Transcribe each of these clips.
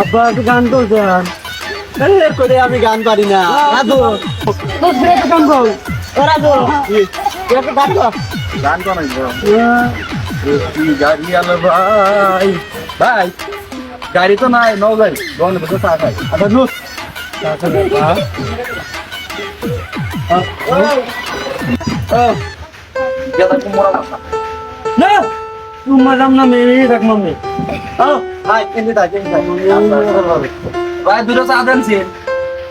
আব্বা একটু গান করছেন আরে করে আমি গান পারি না। রাজু তোর একটু গান কর রাজু একটু গান কর। গান বানাই কি গাড়ি আলো ভাই। ভাই গাড়ি তো নাই নৌ গাড়ি। গনে বসে চা খাই। আচ্ছা গেদা কুমড়া না। তুই মারাম না মেয়ে রাখ মামে ও ভাই কেন দা কেন দা ভাই দুটো চা দেন ছিল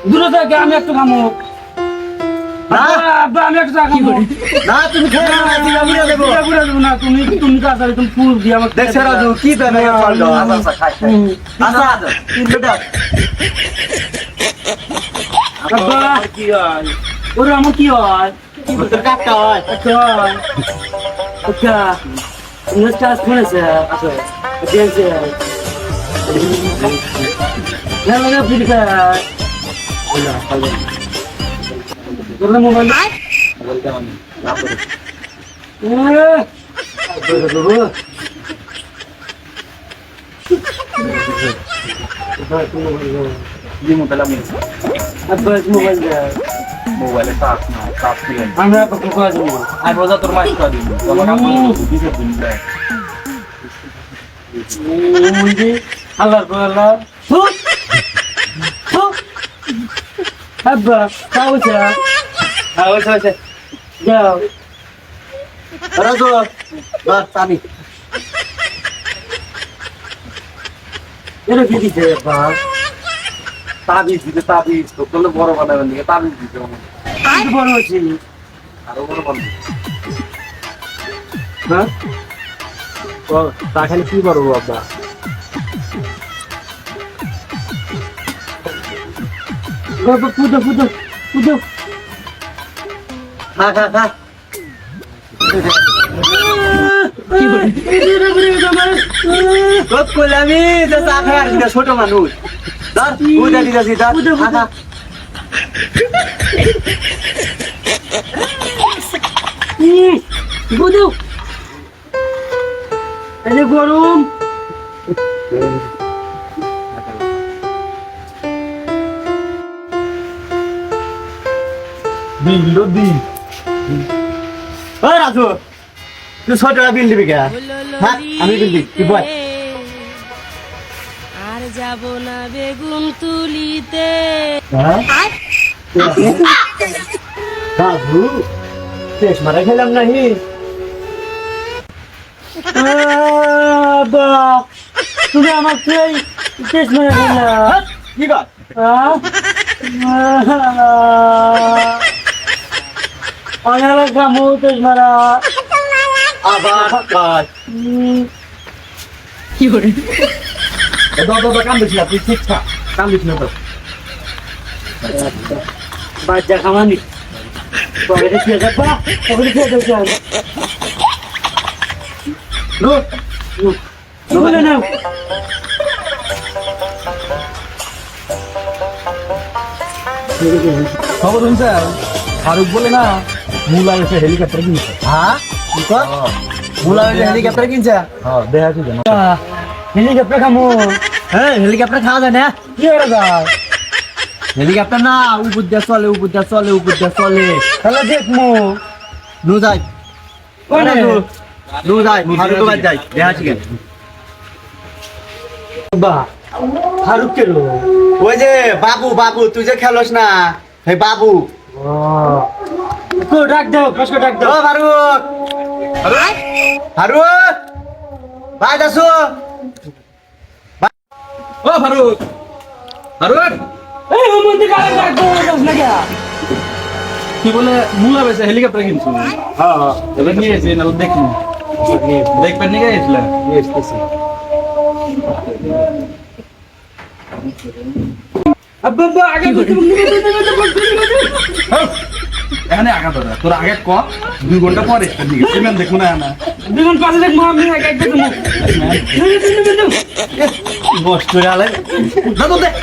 দূরে থেকে আমি একটু খামো। না। আব্বা, আমি একটু চা খামো। না তুমি খেয়ে না আমি আমি দেব। বুড়া দেবো না তুমি তুমি তাড়াতাড়ি তুমি ফুল দিয়ে আমাকে দেখছ রাজু কি দেবে? চল খাই খাই। তিন লিটার আব্বা কি হয়? ওরে আমার কি হয়? তোর হয়। আচ্ছা। আচ্ছা। তুমি চাষ করেছে আচ্ছা দেখছে না লাগে ফিরকা তোর মোবাইল দিমু তাহলে আমি আব্বাস মোবাইল দেয় মোবাইলে চার্জ না চার্জ দিলেন আমরা পক্ষ করে দেবো আর রোজা তোর মাইক করে দিবি। তোমার কাপড় দিতে দিন মুন্দি আল্লাহর পর আল্লাহ আব্বা কাউচা হয়েছে হয়েছে যাও। রাজু বাস আমি কি দিছে আব্বা তাবিজ দিতে তাবিজ তো করলে বড় বানাবেন দিকে তাবিজ দিতে আমি বড় হচ্ছি আরও বড় বানাবেন হ্যাঁ? তা খালি কি করব আব্বা? বাবা পুজো পুজো পুজো। খা ছোট মানুষ। ধর উদা ধর খা খা পুজো এই গরম। দিল দিন ও রাজু তুই ছোট বিল দিবি কে? হ্যাঁ আমি বিল দিই তুই বল আর যাব না বেগুন তুলিতে। রাজু শেষ মারা খেলাম নাহি। তুমি আমাকে শেষ মেরে দিলা কি কর কামু মারা। আবার কাজ দাদা দাদা কাম বেশি তুই ঠিক থাক কাম বেশি না তো বাচ্চা খামানি। পকেটে খেয়ে যাবা পকেটে খেয়ে যাবে বলে নাও। খবর শুনছে? ফারুক বলে না মুলা এসে হেলিকপ্টার কিনছে। হ্যাঁ? মুলা হেলিকপ্টার কিনছে? হ্যাঁ দেখা হেলিকপ্টার খামু। হ্যাঁ হেলিকপ্টার খাওয়া যায় না। কি যায়? হেলিকপ্টার না উপর দিয়ে চলে উপর দিয়ে চলে উপর দিয়ে চলে। তাহলে দেখমু। নু যাই। কোনে? নু যাই। ফারুক বাদ যাই। দেখা কেন বা ফারুক কে ওই যে বাবু বাবু তুই যে খেলোস না হে বাবু। তো ডাক দাও কষ্ট ডাক দাও। ফারুক। ফারুক। ভাই দাসু ও ফারুক। ফারুক? এই মন্দির কালে ডাক দাও দস লাগা কি বলে মুলা বেসে হেলিকপ্টার কিনছো। হ্যাঁ এবার নিয়ে এসে না দেখি। দেখবেন নিয়ে গেছিল আব্বা আব্বা আগে এখানে আগা ধরে তোর আগে ক দুই ঘণ্টা পরে সিমেন্ট দেখব না না দুই ঘণ্টা পাশে দেখব আমি আগে দেখব। বস করে আলাই না তো দেখ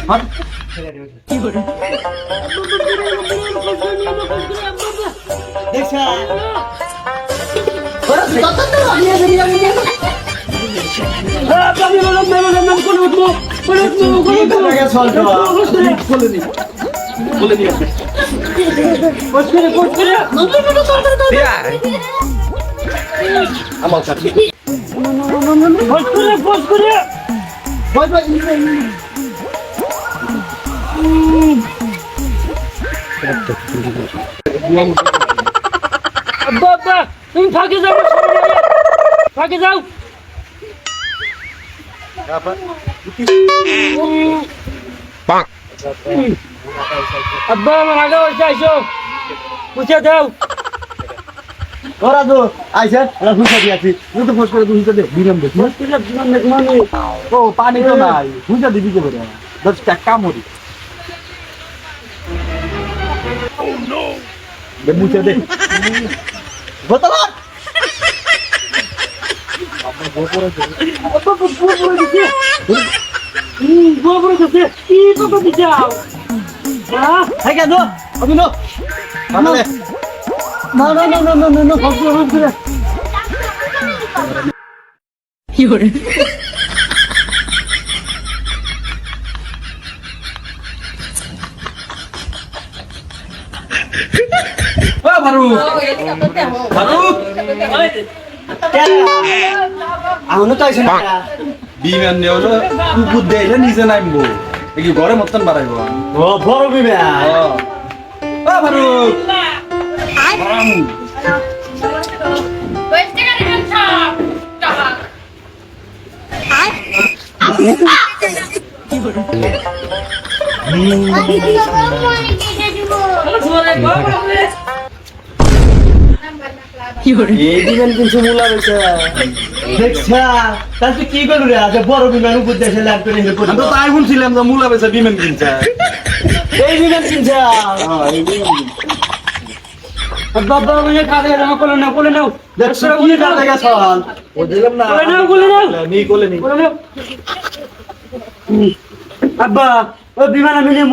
বলে নিয়ে আমার কাছে বাবা তুমি ফাঁকে যাও ফাঁকে যাও Bang. আব্বা আমার আগে বসে আইসো বুঝে দাও ওরা তো আইছে ওরা হুঁচা দিয়েছি তুই তো ফোস করে হুঁচা দে বিরাম দে মানে মানে ও পানি তো নাই বুঝা দিবি কে করে দশ টাকা মরি দে মুছে দে বোতল আব্বা বড় বড় দিছে হুম বড় বড় Ah, hey, get up. Come on up. Come on. No, no, no, no, no, no, no. Come on, come on. You're. Oh, baru. Baru. আহনো তাইছে না বিমান দেওয়া বুদ্ধি নিজে নামবো এই ঘরে মতন বাড়াইবো। ও বড় বিবে ও। ভারু এই দিবেন কি করবি রে? আজ বড় বিমান উপর দেশে লাভ করে তো তাই বলছিলাম যে মূলা বেচা বিমান কিনছে এই বিমান কিনছা আব্বা আব্বা মানে কাঁদে না কোলে না কোলে নাও। দেখছ কি কার জায়গা ও দিলাম না কোলে নাও কোলে নাও। নি কোলে নি কোলে নাও। আব্বা ও বিমান আমি নেব।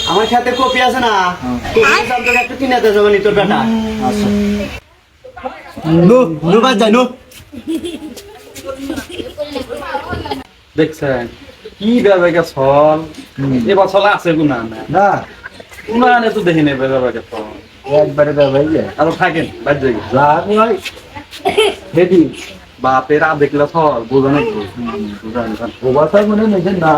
আমার সাথে কপি আছে না? কপি তোকে একটু কিনা দেবানি তোর বেটা। নো নো বাদ নো। দেখছেন কি বেবাকে ছল এবার ছল আছে গুনা না। না। উনানে তো দেখি নেবে বেবাকে ছল একবারে দেবাই আর থাকেন বাদ যাই যা নয় হেডি বাপের আ দেখলে ছল বোঝানো বুঝান। ওবাসার মনে নেই। না